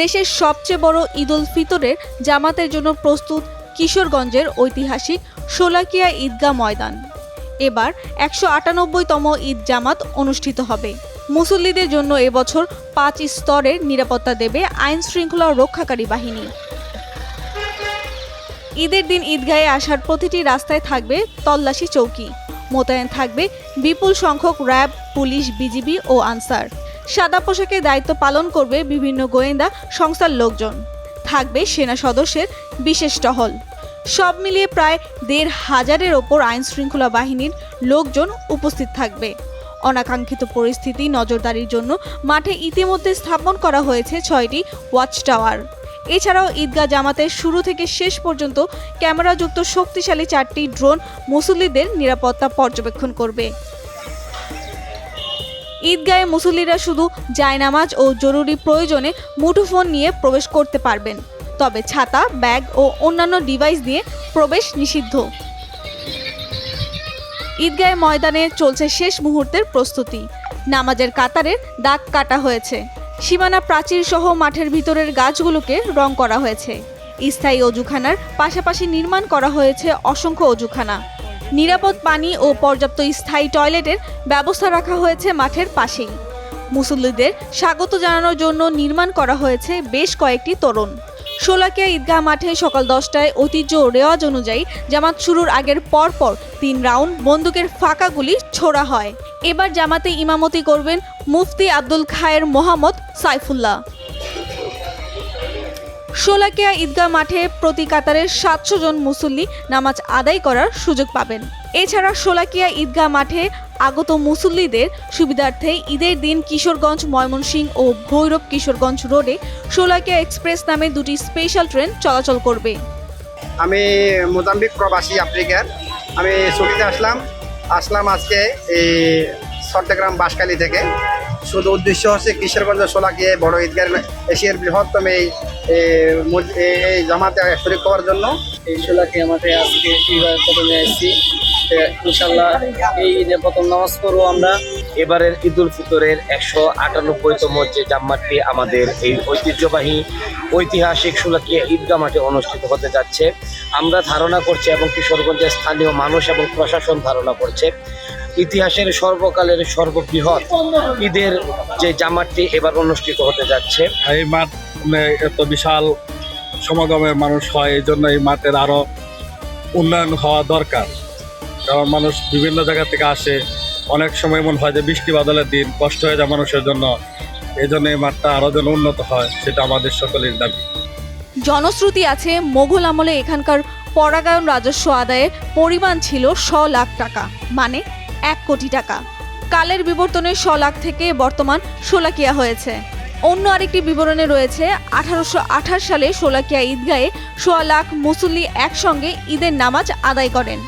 দেশের সবচেয়ে বড় ঈদ উল ফিতরের জামাতের জন্য প্রস্তুত কিশোরগঞ্জের ঐতিহাসিক শোলাকিয়া ঈদগাহ ময়দান। এবার একশো আটানব্বইতম ঈদ জামাত অনুষ্ঠিত হবে। মুসল্লিদের জন্য এবছর পাঁচ স্তরের নিরাপত্তা দেবে আইন শৃঙ্খলা রক্ষাকারী বাহিনী। ঈদের দিন ঈদগাহে আসার প্রতিটি রাস্তায় থাকবে তল্লাশি চৌকি। মোতায়েন থাকবে বিপুল সংখ্যক র্যাব, পুলিশ, বিজিবি ও আনসার। সাদা পোশাকে দায়িত্ব পালন করবে বিভিন্ন গোয়েন্দা সংস্থার লোকজন। থাকবে সেনা সদস্যের বিশেষ টহল। সব মিলিয়ে প্রায় দেড় হাজারের ওপর আইন শৃঙ্খলা বাহিনীর লোকজন উপস্থিত থাকবে। অনাকাঙ্ক্ষিত পরিস্থিতি নজরদারির জন্য মাঠে ইতিমধ্যে স্থাপন করা হয়েছে ছয়টি ওয়াচ টাওয়ার এছাড়াও ঈদগাহ জামাতের শুরু থেকে শেষ পর্যন্ত ক্যামেরাযুক্ত শক্তিশালী চারটি ড্রোন মুসল্লিদের নিরাপত্তা পর্যবেক্ষণ করবে। ঈদগাহে মুসল্লিরা শুধু জায়নামাজ ও জরুরি প্রয়োজনে মুঠোফোন নিয়ে প্রবেশ করতে পারবেন। তবে ছাতা, ব্যাগ ও অন্যান্য ডিভাইস দিয়ে প্রবেশ নিষিদ্ধ। ঈদগাহে ময়দানে চলছে শেষ মুহূর্তের প্রস্তুতি। নামাজের কাতারের দাগ কাটা হয়েছে। সীমানা প্রাচীর সহ মাঠের ভিতরের গাছগুলোকে রং করা হয়েছে। স্থায়ী অজুখানার পাশাপাশি নির্মাণ করা হয়েছে অসংখ্য অজুখানা। নিরাপদ পানি ও পর্যাপ্ত স্থায়ী টয়লেটের ব্যবস্থা রাখা হয়েছে মাঠের পাশেই। মুসল্লিদের স্বাগত জানানোর জন্য নির্মাণ করা হয়েছে বেশ কয়েকটি তোরণ। শোলাকিয়া ঈদগাহ মাঠে সকাল দশটায় ঐতিহ্য ও রেওয়াজ অনুযায়ী জামাত শুরুর আগের পরপর তিন রাউন্ড বন্দুকের ফাঁকা গুলি ছোড়া হয়। এবার জামাতে ইমামতি করবেন মুফতি আব্দুল খায়ের মোহাম্মদ সাইফুল্লাহ। শোলাকিয়া ঈদগাহ মাঠে প্রতি কাতারের সাতশো জন মুসল্লি নামাজ আদায় করার সুযোগ পাবেন। এছাড়া শোলাকিয়া ঈদগাহ মাঠে আগত মুসল্লিদের সুবিধার্থে ঈদের দিন কিশোরগঞ্জ, ময়মনসিংহ ও ভৈরব কিশোরগঞ্জ রোডে শোলাকিয়া এক্সপ্রেস নামে দুটি স্পেশাল ট্রেন চলাচল করবে। আমি মোজাম্বিক প্রবাসী আফ্রিকার। আমি ছুটিতে আসলাম। আসলাম আজকে এই চট্টগ্রাম বাসকালী থেকে। শুধু উদ্দেশ্য হচ্ছে কিশোরগঞ্জ সোলাকিয়ে বড় ঈদগার এশিয়ার বৃহত্তম এই জামাতে শরীর হওয়ার জন্য। এই সোলাকে আমাদের আজকে এইবার প্রথমে এসেছি। ইনশাল্লাহ এই ঈদে প্রথম নামাজ পড়ব আমরা। এবারের ঈদ উল ফিতরের একশো আটানব্বইতম যে জাম্মাটি আমাদের এই ঐতিহ্যবাহী ঐতিহাসিক সুলাকিয়া ঈদগাহ মাঠে অনুষ্ঠিত হতে যাচ্ছে। আমরা ধারণা করছি এবং কিশোরগঞ্জের স্থানীয় মানুষ এবং প্রশাসন ধারণা করছে। ইতিহাসের সর্বকালের সর্ববৃহৎ ঈদের যে জামাতটি এবার অনুষ্ঠিত হতে যাচ্ছে। এই মাঠ এত বিশাল সমাগমের মানুষ হয় এই জন্য এই মাঠের আরও উন্নয়ন হওয়া দরকার। কারণ মানুষ বিভিন্ন জায়গা থেকে আসে অনেক সময় মনে হয় যে বৃষ্টি বাদলের দিন কষ্ট হয়ে যায় মানুষের জন্য। এই জন্য এই মাঠটা আরও যেন উন্নত হয় সেটা আমাদের সকলের দাবি। জনশ্রুতি আছে মোঘল আমলে এখানকার পরাগায়ন রাজস্ব আদায়ের পরিমাণ ছিল শ লাখ টাকা। মানে এক কোটি টাকা। কালের বিবর্তনে শ লাখ থেকে বর্তমান শোলাকিয়া হয়েছে। অন্য আরেকটি বিবরণে রয়েছে, আঠারোশো আঠাশ সালে শোলাকিয়া ঈদগাহে সোয়া লাখ মুসল্লি একসঙ্গে ঈদের নামাজ আদায় করেন।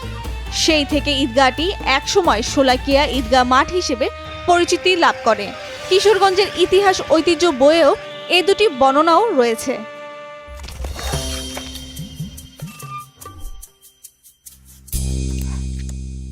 সেই থেকে ঈদগাহটি একসময় শোলাকিয়া ঈদগাহ মাঠ হিসেবে পরিচিতি লাভ করে। কিশোরগঞ্জের ইতিহাস ঐতিহ্য বইয়েও এ দুটি বর্ণনাও রয়েছে।